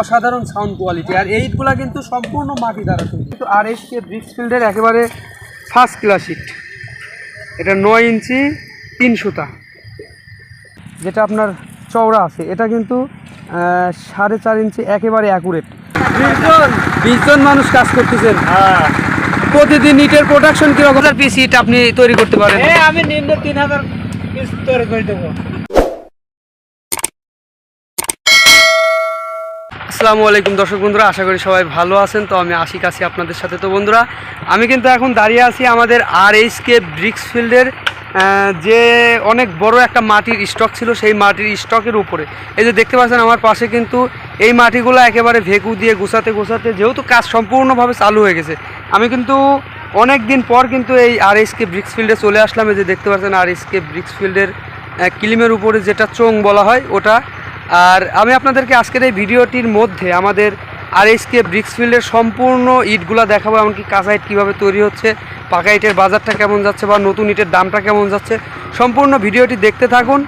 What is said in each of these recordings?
অসাধারণ sound quality আর এই কিন্তু সম্পূর্ণ মাটি দ্বারা তৈরি। কিন্তু আর এস কে ব্রিক্স ফিল্ডের একেবারে ফার্স্ট ক্লাস ইট এটা নয় ইঞ্চি তিন সুতা। যেটা আপনার চওড়া আছে এটা কিন্তু সাড়ে চার ইঞ্চি একেবারে অ্যাকুরেট বিশজন বিশজন মানুষ কাজ করতেছেন। প্রতিদিন ইটের প্রোডাকশন কীরকম? পিস ইট আপনি তৈরি করতে পারেন। আমি নিম্ন তিন হাজার পিস তৈরি করে দেবো। আসসালামু আলাইকুম দর্শক বন্ধুরা, আশা করি সবাই ভালো আছেন। তো আমি আশিক আছি আপনাদের সাথে। তো বন্ধুরা, আমি কিন্তু এখন দাঁড়িয়ে আছি আমাদের আর এইচ কে ব্রিক্স ফিল্ডের যে অনেক বড় একটা মাটির স্টক ছিল, সেই মাটির স্টকের উপরে। এই যে দেখতে পাচ্ছেন, আমার পাশে কিন্তু এই মাটিগুলো একেবারে ভেকু দিয়ে গুছাতে গুছাতে যেহেতু কাজ সম্পূর্ণভাবে চালু হয়ে গেছে, আমি কিন্তু অনেক দিন পর কিন্তু এই আর এইচ কে ব্রিক্স ফিল্ডে চলে আসলাম। এই যে দেখতে পাচ্ছেন আর এইচ কে ব্রিক্স ফিল্ডের কিলিমের উপরে যেটা চোং বলা হয়, ওটা আর আমি আপনাদেরকে আজকের এই ভিডিওটির মধ্যে আমাদের আর কে ব্রিক্সফিল্ডের সম্পূর্ণ ইটগুলা দেখাবো এমনকি কাঁচা ইট কীভাবে তৈরি হচ্ছে পাকা ইটের বাজারটা কেমন যাচ্ছে বা নতুন ইটের দামটা কেমন যাচ্ছে সম্পূর্ণ ভিডিওটি দেখতে থাকুন।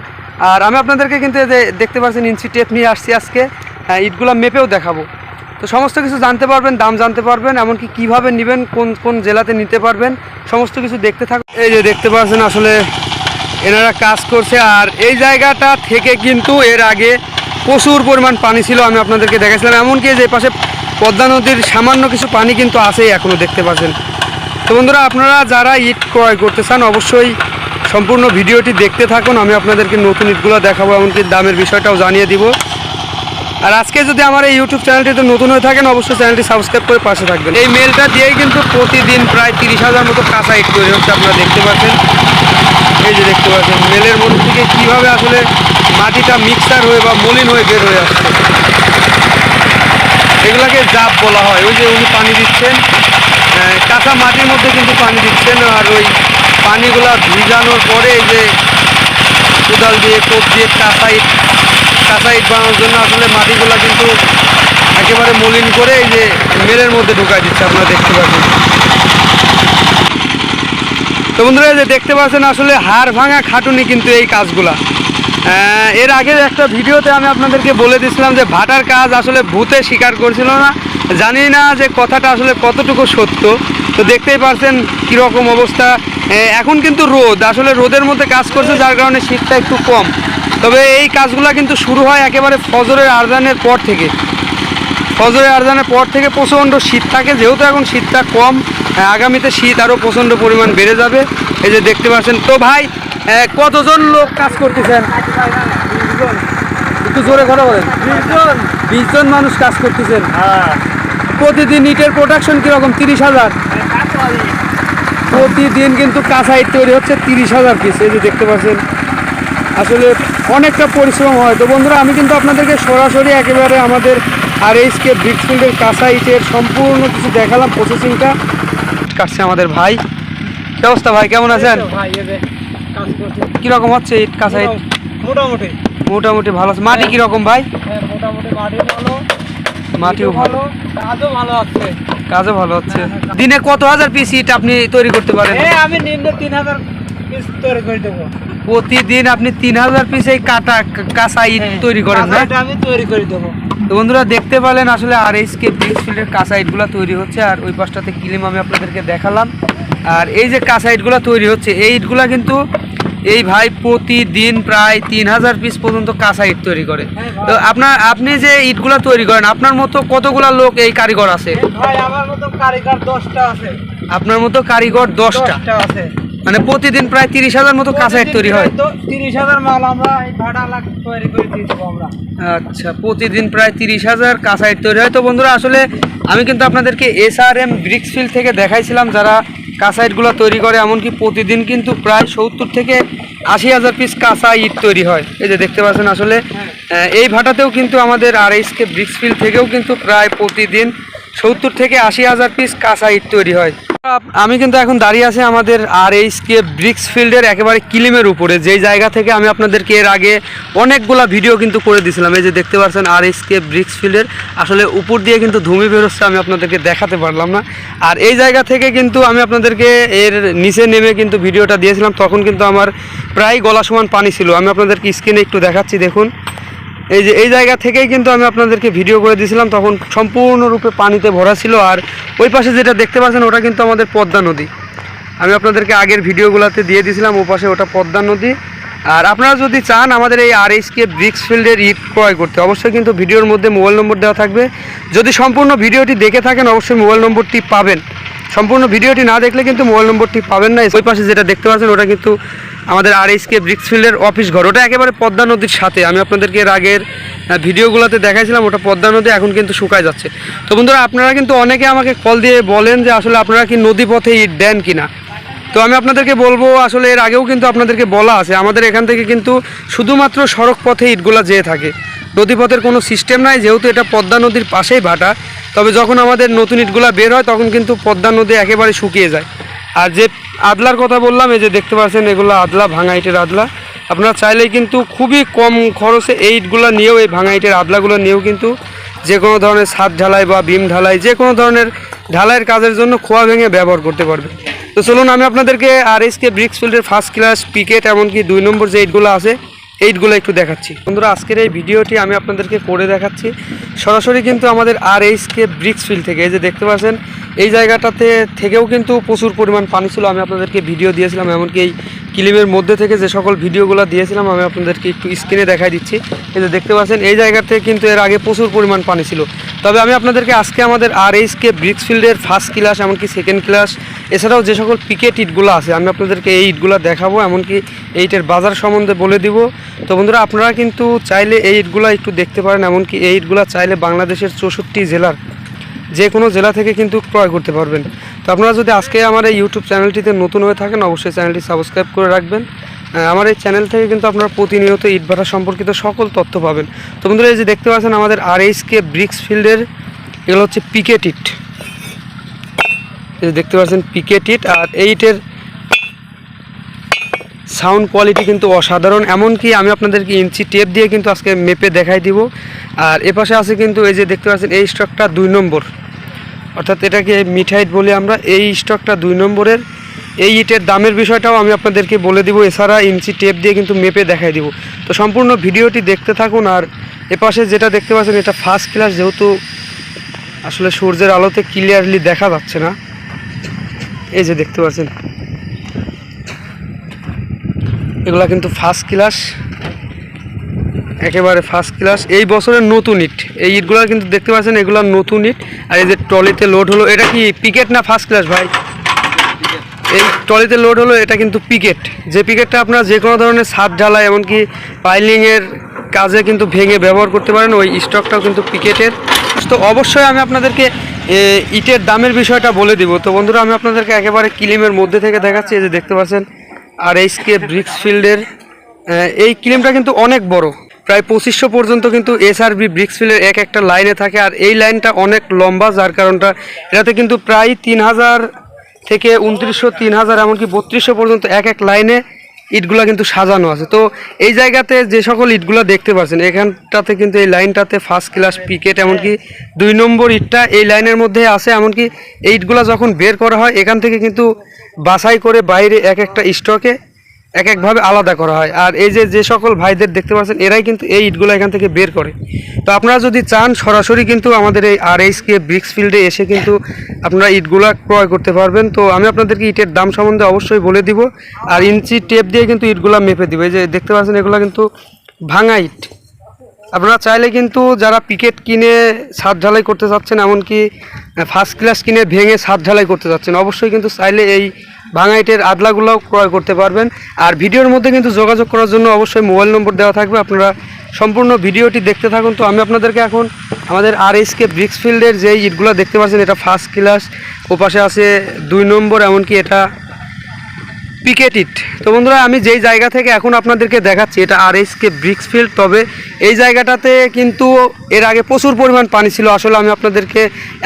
আর আমি আপনাদেরকে কিন্তু দেখতে পাচ্ছেন ইঞ্চি টেপ নিয়ে আসছি আজকে হ্যাঁ, ইটগুলা মেপেও দেখাবো। তো সমস্ত কিছু জানতে পারবেন দাম জানতে পারবেন এমনকি কীভাবে নেবেন কোন কোন জেলাতে নিতে পারবেন সমস্ত কিছু দেখতে থাকুন। এই যে দেখতে পাচ্ছেন আসলে এনারা কাজ করছে আর এই জায়গাটা থেকে কিন্তু এর আগে প্রচুর পরিমাণ পানি ছিল, আমি আপনাদেরকে দেখাচ্ছিলাম এমনকি যে পাশে পদ্মা নদীর সামান্য কিছু পানি কিন্তু আছেই এখনও দেখতে পাচ্ছেন। তো বন্ধুরা, আপনারা যারা ইট ক্রয় করতে চান, অবশ্যই সম্পূর্ণ ভিডিওটি দেখতে থাকুন। আমি আপনাদেরকে নতুন ইটগুলো দেখাবো, এমনকি দামের বিষয়টাও জানিয়ে দিব। আর আজকে যদি আমার এই ইউটিউব চ্যানেলটিতে নতুন হয়ে থাকেন, অবশ্যই চ্যানেলটি সাবস্ক্রাইব করে পাশে থাকবেন। এই মেলটা দিয়েই কিন্তু প্রতিদিন প্রায় তিরিশ হাজার মতো কাঁচা ইট তৈরি হচ্ছে, আপনারা দেখতে পাচ্ছেন। এই যে দেখতে পাচ্ছেন, মেলের মধ্যে থেকে কীভাবে আসলে মাটিটা মিক্সার হয়ে বা মলিন হয়ে বের হয়ে আসছে। এগুলাকে জাপ বলা হয়। ওই যে উনি পানি দিচ্ছেন। কাঁচা মাটির মধ্যে কিন্তু পানি দিচ্ছেন আর ওই পানিগুলা ভিজানোর পরে যে কোদাল দিয়ে, কোপ দিয়ে কাঁচা ইট বানানোর জন্য আসলে মাটিগুলা কিন্তু একেবারে মলিন করে এই যে মেলের মধ্যে ঢুকাই দিচ্ছে। আপনারা দেখতে পাচ্ছেন। তো বন্ধুরা যে দেখতে পাচ্ছেন আসলে হাড় ভাঙা খাটুনি কিন্তু এই কাজগুলা। এর আগে একটা ভিডিওতে আমি আপনাদেরকে বলে দিয়েছিলাম যে ভাটার কাজ আসলে ভূতে স্বীকার করছিল না। জানি না যে কথাটা আসলে কতটুকু সত্য। তো দেখতেই পারছেন কীরকম অবস্থা। এখন কিন্তু রোদ। আসলে রোদের মধ্যে কাজ করছে, যার কারণে শীতটা একটু কম। তবে এই কাজগুলো কিন্তু শুরু হয় একেবারে ফজরের আরজানের পর থেকে। ফজরের আরজানের পর থেকে প্রচণ্ড শীত থাকে। যেহেতু এখন শীতটা কম, আগামীতে শীত আরও প্রচণ্ড পরিমাণ বেড়ে যাবে। এই যে দেখতে পাচ্ছেন। তো ভাই কতজন লোক কাজ করতেছেন? একটু জোরে কথা বলেন। বিশজন। বিশজন মানুষ কাজ করতেছেন। প্রতিদিন ইটের প্রোডাকশন কীরকম? তিরিশ হাজার? প্রতিদিন কিন্তু কাঁচা ইট তৈরি হচ্ছে তিরিশ হাজার পিস এই যে দেখতে পাচ্ছেন। আসলে অনেকটা পরিশ্রম হয়। তো বন্ধুরা আমি কিন্তু আপনাদেরকে সরাসরি একেবারে আমাদের আর এইচকে ব্রিকফিল্ডের কাঁচা ইটের সম্পূর্ণ কিছু দেখালাম প্রসেসিংটা কাটছে আমাদের ভাই। কি অবস্থা ভাই? কেমন আছেন? ভাই কাজ করছে। কীরকম হচ্ছে ইট কাঁচা ইট? মোটামুটি। মোটামুটি। ভালো আছে। মাটি কীরকম ভাই? হ্যাঁ, মোটামুটি মাটি ভালো। মাটিও ভালো। কাজও ভালো আছে। কাজও ভালো হচ্ছে। দিনে কত হাজার পিস ইট আপনি তৈরি করতে পারেন? হ্যাঁ আমি নিম্ন তিন হাজার পিস তৈরি করে দেবো। প্রতিদিন আপনি তিন হাজার পিস এই কাটা কাঁচা ইট হ্যাঁ, তৈরি করেন না আমি তৈরি করে দেবো। তো বন্ধুরা দেখতে পেলেন আসলে আর এইচ কে কাঁচা ইটগুলো তৈরি হচ্ছে। আর ওই পাশটাতে কিলিম আমি আপনাদেরকে দেখালাম। আর এই যে কাঁচা ইটগুলো তৈরি হচ্ছে এই ইটগুলো কিন্তু এই ভাই প্রতিদিন প্রায় তিন হাজার পিস পর্যন্ত কাঁচা ইট তৈরি করে। তো আপনার আপনি যে ইটগুলো তৈরি করেন আপনার মতো কতগুলা লোক এই কারিগর আছে? ভাই আমার মতো কারিগর দশটা আছে। আপনার মতো কারিগর দশটা? আছে। মানে প্রতিদিন প্রায় তিরিশ হাজার মতো কাঁচা ইট তৈরি হয়? তিরিশ হাজার মাল আমরা ভাড়া তৈরি করে দিয়ে দেবো আমরা। আচ্ছা প্রতিদিন প্রায় তিরিশ হাজার কাঁচা ইট তৈরি হয়। তো বন্ধুরা আসলে আমি কিন্তু আপনাদেরকে এস আর এম ব্রিক্সফিল্ড থেকে দেখাইছিলাম যারা কাঁচা ইটগুলো তৈরি করে এমনকি প্রতিদিন কিন্তু প্রায় সত্তর থেকে আশি হাজার পিস কাঁচা ইট তৈরি হয়। এই যে দেখতে পাচ্ছেন আসলে এই ভাটাতেও কিন্তু আমাদের আর এইচকে ব্রিক্সফিল্ড থেকেও কিন্তু প্রায় প্রতিদিন সত্তর থেকে আশি হাজার পিস কাঁচা ইট তৈরি হয়। আমি কিন্তু এখন দাঁড়িয়ে আছি আমাদের আর এইচ কে ব্রিক্স ফিল্ডের একেবারে কিলিমের উপরে। যেই জায়গা থেকে আমি আপনাদেরকে এর আগে অনেকগুলা ভিডিও কিন্তু করে দিয়েছিলাম এই যে দেখতে পাচ্ছেন আর এইচ কে ব্রিক্স ফিল্ডের আসলে উপর দিয়ে কিন্তু ধুমি বেরোচ্ছে, আমি আপনাদেরকে দেখাতে পারলাম না। আর এই জায়গা থেকে কিন্তু আমি আপনাদেরকে এর নিচে নেমে কিন্তু ভিডিওটা দিয়েছিলাম। তখন কিন্তু আমার প্রায় গলা সমান পানি ছিল। আমি আপনাদেরকে স্ক্রিনে একটু দেখাচ্ছি, দেখুন। এই যে, এই জায়গা থেকেই কিন্তু আমি আপনাদেরকে ভিডিও করে দিয়েছিলাম, তখন সম্পূর্ণরূপে পানিতে ভরা ছিল, আর ওই পাশে যেটা দেখতে পাচ্ছেন, ওটা কিন্তু আমাদের পদ্মা নদী। আমি আপনাদেরকে আগের ভিডিওগুলোতে দিয়ে দিয়েছিলাম, ও পাশে ওটা পদ্মা নদী। আর আপনারা যদি চান আমাদের এই আর এইচকে ব্রিক্স ফিল্ডের ইট ক্রয় করতে, অবশ্যই কিন্তু ভিডিওর মধ্যে মোবাইল নম্বর দেওয়া থাকবে। যদি সম্পূর্ণ ভিডিওটি দেখে থাকেন, অবশ্যই মোবাইল নম্বরটি পাবেন। সম্পূর্ণ ভিডিওটি না দেখলে কিন্তু মোবাইল নম্বরটি পাবেন না। ওই পাশে যেটা দেখতে পাচ্ছেন, ওটা কিন্তু আমাদের আর এইচকে ব্রিক্স ফিল্ডের অফিস ঘর। ওটা একেবারে পদ্মা নদীর সাথে। আমি আপনাদেরকে এর আগের ভিডিওগুলোতে দেখাইছিলাম, ওটা পদ্মা নদী এখন কিন্তু শুকায় যাচ্ছে। তো বন্ধুরা, আপনারা কিন্তু অনেকে আমাকে কল দিয়ে বলেন যে আসলে আপনারা কি নদী পথে ইট দেন কিনা। তো আমি আপনাদেরকে বলব, আসলে এর আগেও কিন্তু আপনাদেরকে বলা আছে, আমাদের এখান থেকে কিন্তু শুধুমাত্র সড়ক পথে ইটগুলা যেয়ে থাকে। নদীপথের কোনো সিস্টেম নাই, যেহেতু এটা পদ্মা নদীর পাশেই ভাটা, তবে যখন আমাদের নতুন ইটগুলা বের হয়, তখন কিন্তু পদ্মা নদী একেবারে শুকিয়ে যায়। আর যে আদলার কথা বললাম, এই যে দেখতে পাচ্ছেন এগুলো আদলা, ভাঙা ইটের আদলা। আপনারা চাইলেই কিন্তু খুবই কম খরচে এই ইটগুলো নিয়েও, এই ভাঙা ইটের আদলাগুলো নিয়েও কিন্তু যে কোনো ধরনের ছাদ ঢালাই বা বিম ঢালাই যে কোনো ধরনের ঢালাইয়ের কাজের জন্য খোয়া ভেঙে ব্যবহার করতে পারবে তো চলুন আমি আপনাদেরকে আর এস কে ব্রিক্স ফিল্ডের ফার্স্ট ক্লাস পিকেট এমনকি দুই নম্বর যে ইটগুলো আছে এইটগুলো একটু দেখাচ্ছি। বন্ধুরা, আজকের এই ভিডিওটি আমি আপনাদেরকে করে দেখাচ্ছি। সরাসরি কিন্তু আমাদের আর এইচ ব্রিক্স ফিল্ড থেকে, এই যে দেখতে পাচ্ছেন এই জায়গাটাতে থেকেও কিন্তু প্রচুর পরিমাণ পানি ছিল। আমি আপনাদেরকে ভিডিও দিয়েছিলাম, এমনকি এই কিলিমের মধ্যে থেকে যে সকল ভিডিওগুলো দিয়েছিলাম, আমি আপনাদেরকে একটু স্ক্রিনে দেখাই দিচ্ছি। এই যে দেখতে পাচ্ছেন, এই জায়গাতে কিন্তু এর আগে প্রচুর পরিমাণ পানি ছিল। তবে আমি আপনাদেরকে আজকে আমাদের আর এইচ কে ব্রিক্স ফিল্ডের ফার্স্ট ক্লাস এমনকি সেকেন্ড ক্লাস এছাড়াও যে সকল পিকেট ইটগুলো আছে, আমি আপনাদেরকে এই ইটগুলো দেখাবো, এমনকি এই ইটের বাজার সম্বন্ধে বলে দিব। তো বন্ধুরা, আপনারা কিন্তু চাইলে এই ইটগুলো একটু দেখতে পারেন, এমনকি এই ইটগুলো চাইলে বাংলাদেশের চৌষট্টি জেলার যে কোনো জেলা থেকে কিন্তু ক্রয় করতে পারবেন। তো আপনারা যদি আজকে আমার এই ইউটিউব চ্যানেলটিতে নতুন হয়ে থাকেন, অবশ্যই চ্যানেলটি সাবস্ক্রাইব করে রাখবেন। আমার এই চ্যানেল থেকে কিন্তু আপনারা প্রতিনিয়ত ইট ভাটা সম্পর্কিত সকল তথ্য পাবেন। তো বন্ধুরা, এই যে দেখতে পাচ্ছেন, আমাদের আর কে ব্রিক্স ফিল্ডের এগুলো হচ্ছে পিকেট ইট এই দেখতে পাচ্ছেন পিকেট ইট আর এইটের সাউন্ড কোয়ালিটি কিন্তু অসাধারণ। এমনকি আমি আপনাদেরকে ইঞ্চি টেপ দিয়ে কিন্তু আজকে মেপে দেখাই দিব। আর এপাশে আছে কিন্তু এই যে দেখতে পাচ্ছেন, এই স্টকটা দুই নম্বর। অর্থাৎ এটাকে মিঠাইট বলি আমরা, এই স্টকটা দুই নম্বরের। এই ইটের দামের বিষয়টাও আমি আপনাদেরকে বলে দিব, এছাড়া ইঞ্চি টেপ দিয়ে কিন্তু মেপে দেখাই দিব। তো সম্পূর্ণ ভিডিওটি দেখতে থাকুন, আর এপাশে যেটা দেখতে পাচ্ছেন, এটা ফার্স্ট ক্লাস যেহেতু আসলে সূর্যের আলোতে ক্লিয়ারলি দেখা যাচ্ছে না। এই যে দেখতে পাচ্ছেন, এগুলা কিন্তু ফার্স্ট ক্লাস একেবারে ফার্স্ট ক্লাস এই বছরের নতুন ইট, এই ইটগুলো কিন্তু দেখতে পাচ্ছেন, এগুলো নতুন ইট। আর এই যে ট্রলিতে লোড হলো, এটা কি পিকেট না ফার্স্ট ক্লাস ভাই? এই ট্রলিতে লোড হলো, এটা কিন্তু পিকেট যে পিকেটটা আপনারা যে কোনো ধরনের ছাদ ঢালাই, এমনকি পাইলিংয়ের কাজে কিন্তু ভেঙে ব্যবহার করতে পারেন, ওই স্টকটাও কিন্তু পিকেটের তো অবশ্যই আমি আপনাদেরকে ইটের দামের বিষয়টা বলে দিব। তো বন্ধুরা, আমি আপনাদেরকে একেবারে কিলিমের মধ্যে থেকে দেখাচ্ছি, এই যে দেখতে পাচ্ছেন, আর এইচকে ব্রিক্স ফিল্ডের এই ক্লিমটা কিন্তু অনেক বড়। প্রায় পঁচিশশো পর্যন্ত কিন্তু এসআরবি ব্রিক্সফিলের এক একটা লাইনে থাকে আর এই লাইনটা অনেক লম্বা, যার কারণটা এটাতে কিন্তু প্রায় তিন হাজার থেকে উনত্রিশশো, তিন হাজার, এমনকি বত্রিশশো পর্যন্ত এক এক লাইনে ইটগুলা কিন্তু সাজানো আছে। তো এই জায়গাতে যে সকল ইটগুলা দেখতে পাচ্ছেন, এখানটাতে কিন্তু এই লাইনটাতে ফার্স্ট ক্লাস পিকেট এমনকি দুই নম্বর ইটটা এই লাইনের মধ্যে আছে, এমনকি এই ইটগুলা যখন বের করা হয়, এখান থেকে কিন্তু বাছাই করে বাইরে এক একটা স্টকে এক একভাবে আলাদা করা হয়। আর এই যে যে সকল ভাইদের দেখতে পাচ্ছেন, এরাই কিন্তু এই ইটগুলো এখান থেকে বের করে। তো আপনারা যদি চান, সরাসরি কিন্তু আমাদের এই আর এইচকে ব্রিক্স ফিল্ডে এসে কিন্তু আপনারা ইটগুলো ক্রয় করতে পারবেন। তো আমি আপনাদেরকে ইটের দাম সম্বন্ধে অবশ্যই বলে দিব। আর ইঞ্চি টেপ দিয়ে কিন্তু ইটগুলো মেপে দিব। এই যে, দেখতে পাচ্ছেন, এগুলো কিন্তু ভাঙা ইট। আপনারা চাইলে কিন্তু যারা পিকেট কিনে ছাদ ঢালাই করতে চাচ্ছেন, এমনকি ফার্স্ট ক্লাস কিনে ভেঙে ছাদ ঢালাই করতে চাচ্ছেন, অবশ্যই কিন্তু চাইলে এই ভাঙাইটের আদলাগুলোও ক্রয় করতে পারবেন। আর ভিডিওর মধ্যে কিন্তু যোগাযোগ করার জন্য অবশ্যই মোবাইল নম্বর দেওয়া থাকবে। আপনারা সম্পূর্ণ ভিডিওটি দেখতে থাকুন। তো আমি আপনাদেরকে এখন আমাদের আর এসকে ব্রিক্স ফিল্ডের যে ইটগুলো দেখতে পাচ্ছেন, এটা ফার্স্ট ক্লাস ওপাশে আছে দুই নম্বর, এমনকি এটা পিকেট ইট তো বন্ধুরা, আমি যেই জায়গা থেকে এখন আপনাদেরকে দেখাচ্ছি, এটা আর কে ব্রিক্স ফিল্ড তবে এই জায়গাটাতে কিন্তু এর আগে প্রচুর পরিমাণ পানি ছিল। আসলে আমি আপনাদেরকে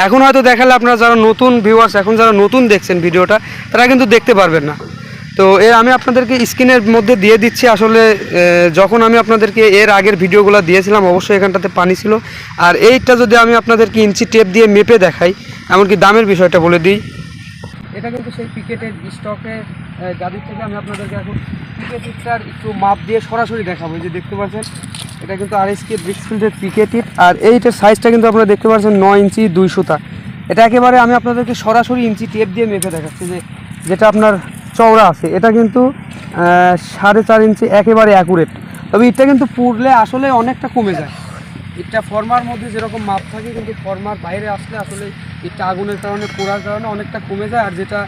এখন হয়তো দেখালে আপনারা যারা নতুন ভিউয়ার্স এখন যারা নতুন দেখছেন ভিডিওটা, তারা কিন্তু দেখতে পারবেন না। তো এর আমি আপনাদেরকে স্ক্রিনের মধ্যে দিয়ে দিচ্ছি। আসলে যখন আমি আপনাদেরকে এর আগের ভিডিওগুলো দিয়েছিলাম, অবশ্যই এখানটাতে পানি ছিল। আর এইটা যদি আমি আপনাদেরকে ইঞ্চি টেপ দিয়ে মেপে দেখাই, এমনকি দামের বিষয়টা বলে দিই। এটা কিন্তু সেই পিকেটের স্টকে গাড়ির থেকে আমি আপনাদেরকে এখন পিকেটিটটার একটু মাপ দিয়ে সরাসরি দেখাবো যে দেখতে পাচ্ছেন, এটা কিন্তু আর এস কে ব্রিক্সফিল্ডের পিকেটিট আর এইটার সাইজটা কিন্তু আপনারা দেখতে পাচ্ছেন নয় ইঞ্চি দুই সুতা। এটা একেবারে আমি আপনাদেরকে সরাসরি ইঞ্চি টেপ দিয়ে মেপে দেখাচ্ছি যে যেটা আপনার চওড়া আছে। এটা কিন্তু সাড়ে চার ইঞ্চি একেবারে অ্যাকুরেট তবে এটা কিন্তু পুড়লে আসলে অনেকটা কমে যায়। ইটটা ফর্মার মধ্যে যেরকম মাপ থাকে, কিন্তু ফর্মার বাইরে আসলে আসলে ইটটা আগুনের কারণে, পোড়ার কারণে অনেকটা কমে যায়, আর যেটা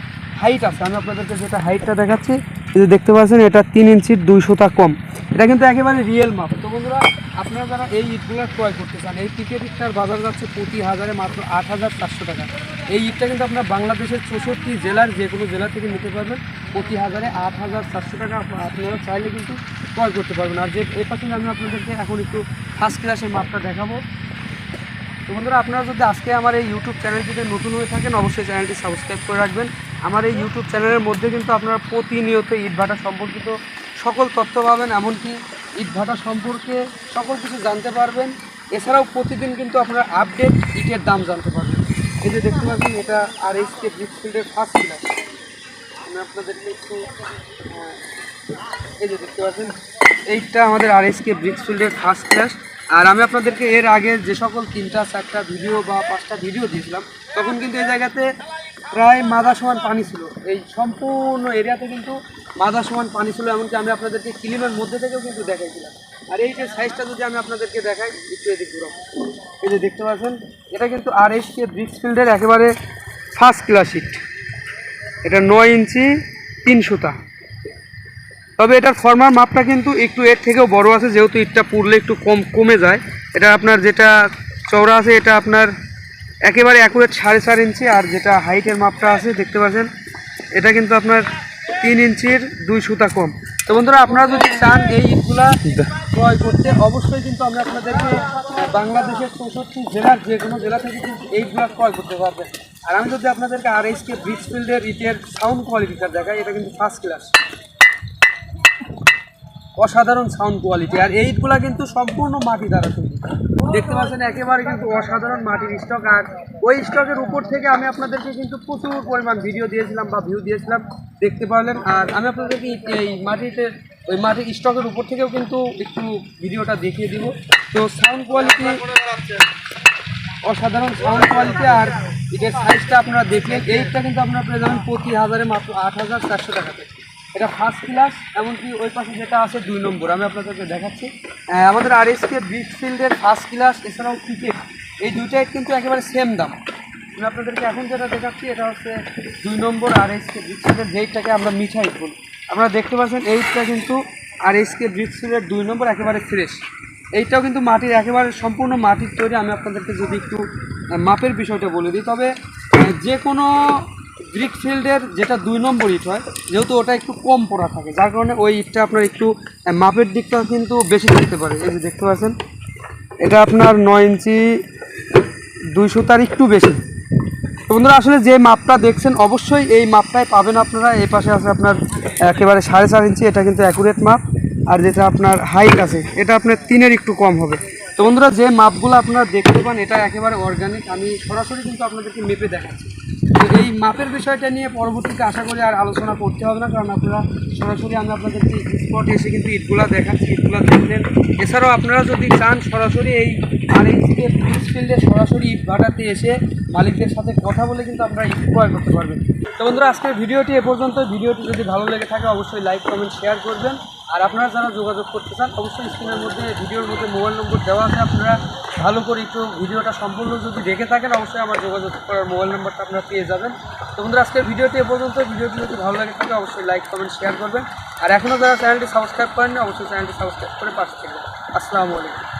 হাইট আছে। আমি আপনাদেরকে যেটা হাইটটা দেখাচ্ছি, এই যে দেখতে পাচ্ছেন, এটা তিন ইঞ্চির দুই সুতা কম। এটা কিন্তু একেবারে রিয়েল মাপ। তো বন্ধুরা, আপনারা যারা এই ইটগুলো ক্রয় করতে চান, এই টিকেট ইটটার বাজার যাচ্ছে প্রতি হাজারে মাত্র আট হাজার চারশো টাকা। এই ইটটা কিন্তু আপনার বাংলাদেশের চৌষট্টি জেলার যে কোনো জেলা থেকে নিতে পারবেন। প্রতি হাজারে আট হাজার চারশো টাকা আপ- আপনারা চাইলে কিন্তু ক্রয় করতে পারবেন। আর যে এই পাশে আমি আপনাদেরকে এখন একটু ফার্স্ট ক্লাসের মাপটা দেখাবো। তো বন্ধুরা, আপনারা যদি আজকে আমার এই ইউটিউব চ্যানেলটিতে নতুন হয়ে থাকেন, অবশ্যই চ্যানেলটি সাবস্ক্রাইব করে রাখবেন। আমার এই ইউটিউব চ্যানেলের মধ্যে কিন্তু আপনারা প্রতিনিয়ত ইটভাটা সম্পর্কিত সকল তথ্য পাবেন, এমনকি ইটভাটা সম্পর্কে সকল কিছু জানতে পারবেন। এছাড়াও প্রতিদিন কিন্তু আপনারা আপডেট ইটের দাম জানতে পারবেন। এই যে দেখতে পাচ্ছেন, এটা আর এইচ কে ব্রিকফিল্ডের ফার্স্ট ক্লাস আমি আপনাদেরকে একটু এই যে দেখতে পাচ্ছেন, এইটা আমাদের আর এস কে ব্রিক্সফিল্ডের ফার্স্ট ক্লাস আর আমি আপনাদেরকে এর আগে যে সকল তিনটা, চারটা ভিডিও বা পাঁচটা ভিডিও দিয়েছিলাম, তখন কিন্তু এই জায়গাতে প্রায় মাদা সমান পানি ছিল। এই সম্পূর্ণ এরিয়াতে কিন্তু মাদা সমান পানি ছিল, এমনকি আমি আপনাদেরকে ক্লিমের মধ্যে থেকেও কিন্তু দেখাইছিলাম। আর এই যে সাইজটা যদি আমি আপনাদেরকে দেখাই, একটু এদিক এই যে দেখতে পাচ্ছেন, এটা কিন্তু আর এস কে ব্রিক্স ফিল্ডের একেবারে ফার্স্ট ক্লাস ইট এটা নয় ইঞ্চি, তিন সুতা। তবে এটার ফর্মার মাপটা কিন্তু একটু এর থেকেও বড় আছে, যেহেতু ইটটা পুড়লে একটু কম কমে যায়। এটা আপনার যেটা চওড়া আছে, এটা আপনার একেবারে অ্যাকুরেট সাড়ে চার ইঞ্চি, আর যেটা হাইটের মাপটা আছে, দেখতে পাচ্ছেন, এটা কিন্তু আপনার তিন ইঞ্চির দুই সুতা কম। তো বন্ধুরা, আপনারা যদি চান এই ইটগুলা ক্রয় করতে, অবশ্যই কিন্তু আমরা আপনাদেরকে বাংলাদেশের চৌষট্টি জেলার যে কোনো জেলা থেকে কিন্তু এইগুলা ক্রয় করতে পারবেন। আর আমি যদি আপনাদেরকে আর এইচ কে ব্রিজফিল্ডের ইটের সাউন্ড কোয়ালিটিটা দেখাই, এটা কিন্তু ফার্স্ট ক্লাস অসাধারণ সাউন্ড কোয়ালিটি আর এই ইটগুলা কিন্তু সম্পূর্ণ মাটি দ্বারা তৈরি। দেখতে পাচ্ছেন, একেবারে কিন্তু অসাধারণ মাটির স্টক আর ওই স্টকের উপর থেকে আমি আপনাদেরকে কিন্তু প্রচুর পরিমাণ ভিডিও দিয়েছিলাম বা ভিউ দিয়েছিলাম। দেখতে পারলেন। আর আমি আপনাদেরকে এই- মাটিতে ওই মাটির স্টকের উপর থেকেও কিন্তু একটু ভিডিওটা দেখিয়ে দিব। তো সাউন্ড কোয়ালিটি অসাধারণ সাউন্ড কোয়ালিটি আর এটার সাইজটা আপনারা দেখলেন। এইটা কিন্তু আপনারা পেয়ে যাবেন প্রতি হাজারে মাত্র আট হাজার চারশো টাকা টাকাতে এটা ফার্স্ট ক্লাস এমনকি ওই পাশে যেটা আছে দুই নম্বর, আমি আপনাদেরকে দেখাচ্ছি। আমাদের আর এস কে ফিল্ডের ফার্স্ট ক্লাস এছাড়াও ক্রিকেট এই দুইটাই কিন্তু একেবারে সেম দাম। আমি আপনাদেরকে এখন যেটা দেখাচ্ছি, এটা হচ্ছে দুই নম্বর আর এস কে ব্রিক্সফিল্ডের যেইটাকে আমরা মিঠাই বলি। আপনারা দেখতে পাচ্ছেন, এইটা কিন্তু আর এস কে ব্রিক্সফিল্ডের দুই নম্বর একেবারে ফ্রেশ এইটাও কিন্তু মাটির, একেবারে সম্পূর্ণ মাটির তৈরি। আমি আপনাদেরকে যদি একটু মাপের বিষয়টা বলে দিই, তবে যে কোনো ব্রিক ফিল্ডের যেটা দুই নম্বর ইট হয়, যেহেতু ওটা একটু কম পড়া থাকে, যার কারণে ওই ইটটা আপনার একটু মাপের দিকটা কিন্তু বেশি থাকতে পারে। এই যে দেখতে পাচ্ছেন, এটা আপনার নয় ইঞ্চি দুইশো তার একটু বেশি। বন্ধুরা, আসলে যে মাপটা দেখছেন, অবশ্যই এই মাপটাই পাবেন আপনারা। এই পাশে আছে আপনার একেবারে সাড়ে চার ইঞ্চি, এটা কিন্তু অ্যাকুরেট মাপ। আর যেটা আপনার হাইট আছে, এটা আপনার তিনের একটু কম হবে। তো বন্ধুরা, যে মাপগুলো আপনারা দেখতে পান, এটা একেবারে অর্গানিক আমি সরাসরি কিন্তু আপনাদেরকে মেপে দেখাচ্ছি। এই মাপের বিষয়টা নিয়ে পরবর্তীতে আশা করি আর আলোচনা করতে হবে না, কারণ আপনারা সরাসরি আমি আপনাদেরকে স্পটে এসে কিন্তু ইটগুলা দেখাচ্ছি, ইটগুলা দেখলেন। এছাড়াও আপনারা যদি চান সরাসরি এই আর এই ফিল্ডে সরাসরি ইট ভাটাতে এসে মালিকদের সাথে কথা বলে কিন্তু আপনারা ইট ক্রয় করতে পারবেন। তো বন্ধুরা, আজকের ভিডিওটি এ পর্যন্ত ভিডিওটি যদি ভালো লেগে থাকে, অবশ্যই লাইক কমেন্ট শেয়ার করবেন। আর আপনারা যারা যোগাযোগ করতে চান, অবশ্যই স্ক্রিনের মধ্যে, ভিডিওর মধ্যে মোবাইল নম্বর দেওয়া আছে, আপনারা ভালো করে একটু ভিডিওটা সম্পূর্ণ যদি দেখে থাকেন, অবশ্যই আমার যোগাযোগ করার মোবাইল নম্বরটা আপনারা পেয়ে যাবেন। তো বন্ধুরা আজকের ভিডিওটি এ পর্যন্ত। ভিডিওটি যদি ভালো লাগে থাকে, অবশ্যই লাইক কমেন্ট শেয়ার করবেন। আর এখনও যারা চ্যানেলটি সাবস্ক্রাইব করেন অবশ্যই চ্যানেলটি সাবস্ক্রাইব করে পাশে থাকবেন আসসালামু আলাইকুম।